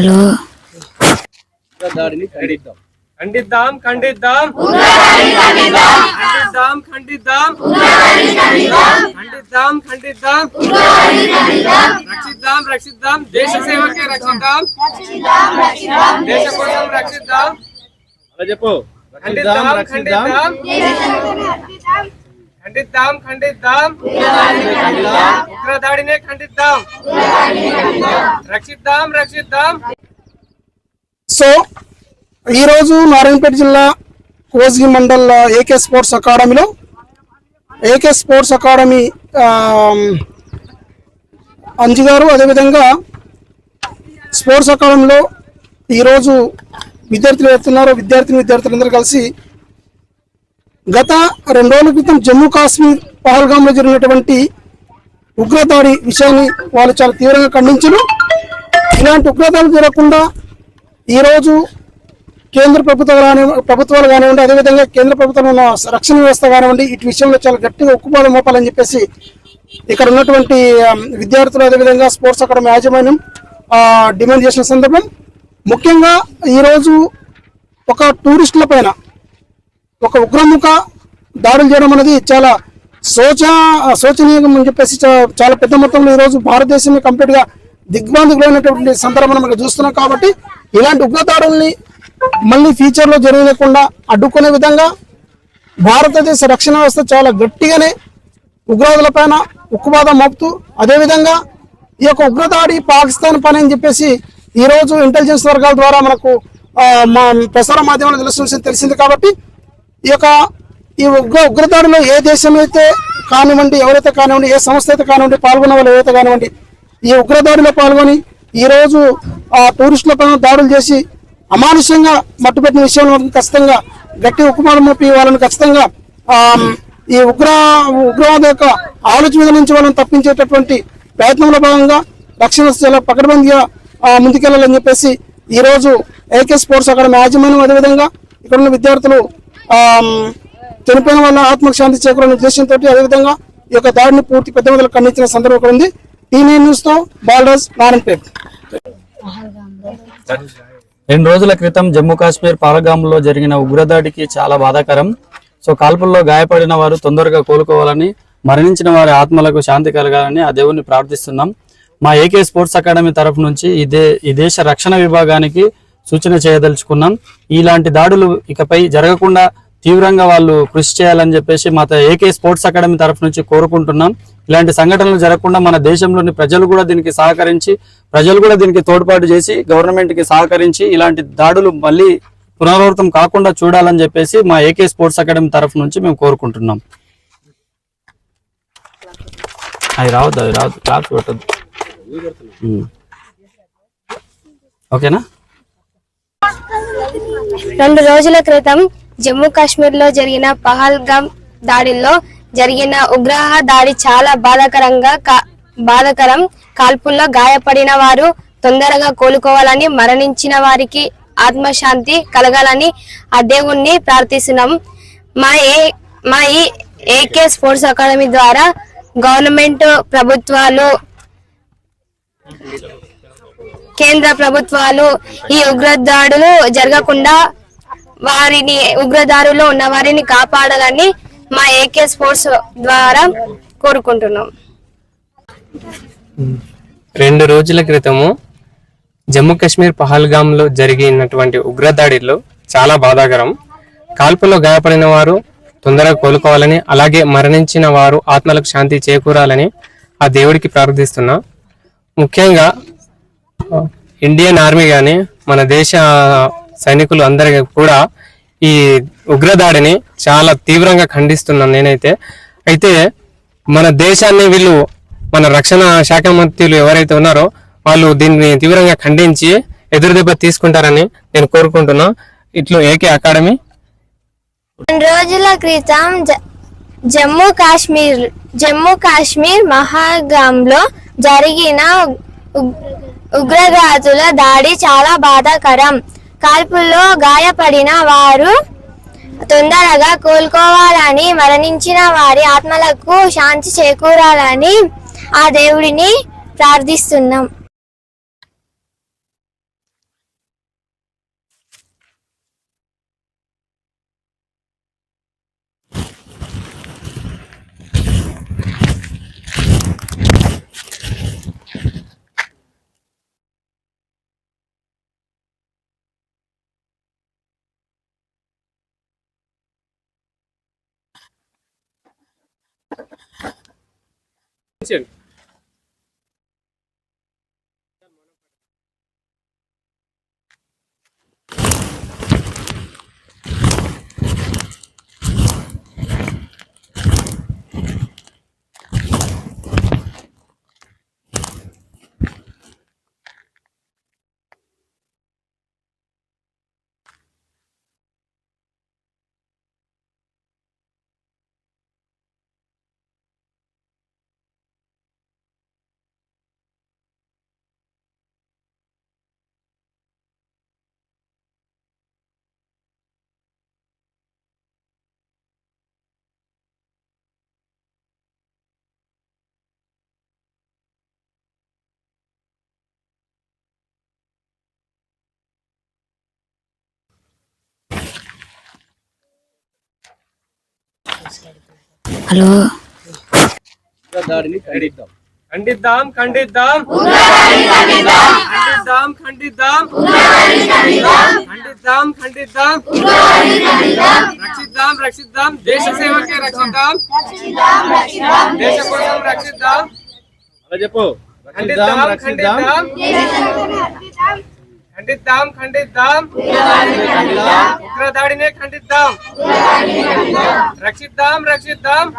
Hello దాడిని ఖండిద్దాం ఖండిద్దాం ఖండిద్దాం ఖండిద్దాం ఖండిద్దాం ఖండిద్దాం ఖండిద్దాం రక్షిద్దాం రక్షిద్దాం దేశ సేవకే రక్షిద్దాం దేశ కోసం రక్షిద్దాం అలా చెప్పు ఖండిద్దాం ఖండిద్దాం ఖండిద్దాం ఖండిద్దాం. ఉగ్రదాడినే ఖండిద్దాం. రక్షిద్దాం రక్షిద్దాం. సో ఈరోజు నారాయణపేట జిల్లా కోజ్గి మండల్ ఏకే స్పోర్ట్స్ అకాడమీలో ఏకే స్పోర్ట్స్ అకాడమీ ఆమ్, అంజు గారు అదేవిధంగా స్పోర్ట్స్ అకాడమీలో ఈరోజు విద్యార్థులు వెళ్తున్నారు విద్యార్థిని విద్యార్థులందరూ కలిసి గత రెండు రోజుల క్రితం జమ్మూ కాశ్మీర్ పహల్గామ్లో జరిగినటువంటి ఉగ్రదాడి విషయాన్ని వాళ్ళు చాలా తీవ్రంగా ఖండించారు. ఇలాంటి ఉగ్రదాడులు జరగకుండా ఈరోజు కేంద్ర ప్రభుత్వాలు కాని ప్రభుత్వాలు కానివ్వండి అదేవిధంగా కేంద్ర ప్రభుత్వం ఉన్న రక్షణ వ్యవస్థ కానివ్వండి ఇటు విషయంలో చాలా గట్టిగా ఉక్కుపాదం మోపాలని చెప్పేసి ఇక్కడ ఉన్నటువంటి విద్యార్థులు అదేవిధంగా స్పోర్ట్స్ అకాడమీ యాజమాన్యం డిమాండ్ చేసిన సందర్భం. ముఖ్యంగా ఈరోజు ఒక టూరిస్టుల పైన ఒక ఉగ్రముఖ దాడులు చేయడం అనేది చాలా శోచ శోచనీయం అని చెప్పేసి చాలా పెద్ద మొత్తంలో ఈరోజు భారతదేశమే కంప్లీట్గా దిగ్బాంధకులైనటువంటి దిగ్భ్రాంతికి సందర్భం మనం చూస్తున్నాం కాబట్టి ఇలాంటి ఉగ్రదాడుల్ని మళ్ళీ ఫ్యూచర్లో జరగలేకుండా జరగకుండా అడ్డుకునే విధంగా భారతదేశ రక్షణ వ్యవస్థ చాలా గట్టిగానే ఉగ్రవాదుల పైన ఉక్కుబాదం మోపుతూ అదేవిధంగా ఈ యొక్క ఉగ్రదాడి పాకిస్తాన్ పని అని చెప్పేసి ఈరోజు ఇంటెలిజెన్స్ వర్గాల ద్వారా మనకు మా ప్రసార మాధ్యమాలు తెలుస్తుంది తెలిసింది కాబట్టి ఈ యొక్క ఈ ఉగ్ర ఉగ్రదాడిలో ఏ దేశం అయితే కానివ్వండి ఎవరైతే కానివ్వండి ఏ సంస్థ అయితే కానివ్వండి పాల్గొన్న వాళ్ళు ఎవరైతే కానివ్వండి ఈ ఉగ్రదాడిలో పాల్గొని ఈ రోజు ఆ టూరిస్టుల పైన దాడులు చేసి అమానుష్యంగా మట్టుపెట్టిన విషయంలో ఖచ్చితంగా గట్టి ఉక్కుమాలు మోపి వాళ్ళని ఖచ్చితంగా ఈ ఉగ్ర ఉగ్రవాద యొక్క ఆలోచన నుంచి వాళ్ళని తప్పించేటటువంటి ప్రయత్నంలో భాగంగా రక్షణ చాలా పకడ్బందీగా ముందుకెళ్ళాలని ముందుకెళ్ళాలని చెప్పేసి ఈ రోజు ఏకే స్పోర్ట్స్ అకాడమీ యాజమాన్యం అదేవిధంగా ఇక్కడ ఉన్న విద్యార్థులు చనిపోయిన వాళ్ళ ఆత్మకు శాంతి చేకూరని ఉద్దేశంతో అదేవిధంగా ఈ యొక్క దాడిని పూర్తి పెద్ద మొదలు ఖండించిన సందర్భం ఇక్కడ ఉంది. టీ నైన్ న్యూస్తో బాలరాజ్ నారాయణపేట్. రెండు రోజుల క్రితం జమ్మూ కాశ్మీర్ పాలగాంలో జరిగిన ఉగ్రదాడికి చాలా బాధాకరం. సో కాల్పుల్లో గాయపడిన వారు తొందరగా కోలుకోవాలని మరణించిన వారి ఆత్మలకు శాంతి కలగాలని ఆ దేవుణ్ణి ప్రార్థిస్తున్నాం. మా ఏకే స్పోర్ట్స్ అకాడమీ తరఫు నుంచి ఈ దేశ రక్షణ విభాగానికి సూచన చేయదలుచుకున్నాం. ఇలాంటి దాడులు ఇకపై జరగకుండా తీవ్రంగా వాళ్ళు కృషి చేయాలని చెప్పేసి మా ఏకే స్పోర్ట్స్ అకాడమీ తరఫు నుంచి కోరుకుంటున్నాం. ఇలాంటి సంఘటనలు జరగకుండా మన దేశంలోని ప్రజలు కూడా దీనికి సహకరించి ప్రజలు కూడా దీనికి తోడ్పాటు చేసి గవర్నమెంట్కి సహకరించి ఇలాంటి దాడులు మళ్ళీ పునరావృతం కాకుండా చూడాలని చెప్పేసి మా ఏకే స్పోర్ట్స్ అకాడమీ తరఫు నుంచి మేము కోరుకుంటున్నాం. అవి రావద్దు అవి రావద్దు క్లాస్ పెట్టద్దు. ఓకేనా? రెండు రోజుల క్రితం జమ్మూ కాశ్మీర్లో జరిగిన పహల్గామ్ దాడిలో జరిగిన ఉగ్రహ దాడి చాలా బాధాకరంగా కా- బాధాకరం. కాల్పుల్లో గాయపడిన వారు తొందరగా కోలుకోవాలని మరణించిన వారికి ఆత్మశాంతి కలగాలని ఆ దేవుణ్ణి ప్రార్థిస్తున్నాం. మా ఏ మా ఈ ఏకే స్పోర్ట్స్ అకాడమీ ద్వారా గవర్నమెంట్ ప్రభుత్వాలు కేంద్ర ప్రభుత్వాలు ఈ ఉగ్రదాడులు జరగకుండా వారిని ఉగ్రదారులో ఉన్న వారిని కాపాడాలని మా ఏకే స్పోర్ట్స్ ద్వారా కోరుకుంటున్నాం. రెండు రోజుల క్రితము జమ్మూ కాశ్మీర్ పహల్గామ్లో జరిగినటువంటి ఉగ్రదాడిలో చాలా బాధాకరం. కాల్పులో గాయపడిన వారు తొందరగా కోలుకోవాలని అలాగే మరణించిన వారు ఆత్మలకు శాంతి చేకూరాలని ఆ దేవుడికి ప్రార్థిస్తున్నా. ముఖ్యంగా ఇండియన్ ఆర్మీ కానీ మన దేశ సైనికులు అందరికీ కూడా ఈ ఉగ్రదాడిని చాలా తీవ్రంగా ఖండిస్తున్నాను నేనైతే. అయితే మన దేశాన్ని వీళ్ళు మన రక్షణ శాఖ మంత్రులు ఎవరైతే ఉన్నారో వాళ్ళు దీన్ని తీవ్రంగా ఖండించి ఎదురుదెబ్బ తీసుకుంటారని నేను కోరుకుంటున్నా. ఇట్లు ఏకే అకాడమీ. రెండు రోజుల క్రితం జమ్మూ కాశ్మీర్ జమ్మూ కాశ్మీర్ మహాగాంలో జరిగిన ఉగ్- ఉగ్రవాదుల దాడి చాలా బాధాకరం. కాల్పుల్లో గాయపడిన వారు తొందరగా కోలుకోవాలని మరణించిన వారి ఆత్మలకు శాంతి చేకూరాలని ఆ దేవుడిని ప్రార్థిస్తున్నాం. বলছেন ఖండిద్దాం. ఖండిద్దాం ఖండిద్దాం. ఖండిద్దాం ఖండిద్దాం. ఖండిద్దాం రక్షిద్దాం రక్షిద్దాం. దేశ సేవకే రక్షిద్దాం. దేశ కోసం రక్షిద్దాం. చెప్పు. ఖండిద్దాం ఖండిద్దాం. ఖండిద్దాం ఖండిద్దాం. ఉగ్రదాడినే ఖండిద్దాం. రక్షిద్దాం రక్షిద్దాం.